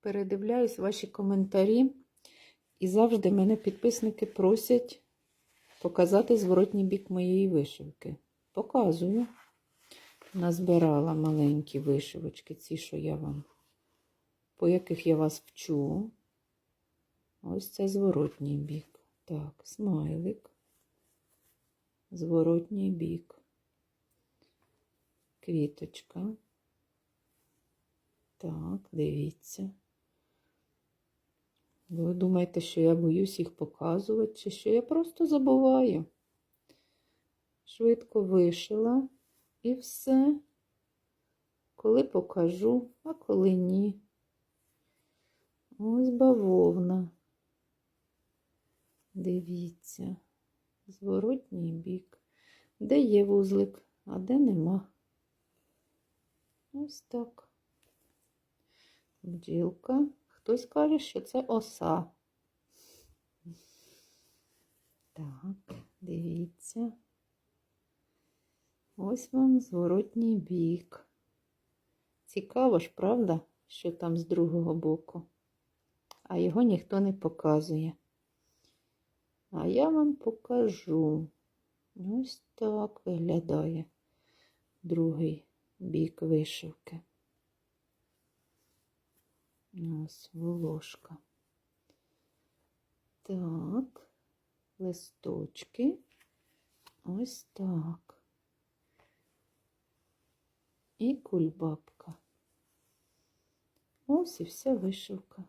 передивляюсь ваші коментарі, і завжди мене підписники просять показати зворотній бік моєї вишивки. Показую. Назбирала маленькі вишивочки, ці, що я вам, по яких я вас вчу. Ось це зворотній бік. Так, смайлик. Зворотній бік. Квіточка. Так, дивіться. Ви думаєте, що я боюсь їх показувати, чи що я просто забуваю? Швидко вишила і все. Коли покажу, а коли ні. Ось бавовна. Дивіться, зворотній бік. Де є вузлик, а де нема. Ось так. Бджілка. Хтось каже, що це оса. Так, дивіться. Ось вам зворотній бік. Цікаво ж, правда, що там з другого боку. А його ніхто не показує. А я вам покажу. Ось так виглядає другий бік вишивки. Ось волошка. Так, листочки. Ось так. І кульбабка. Ось і вся вишивка.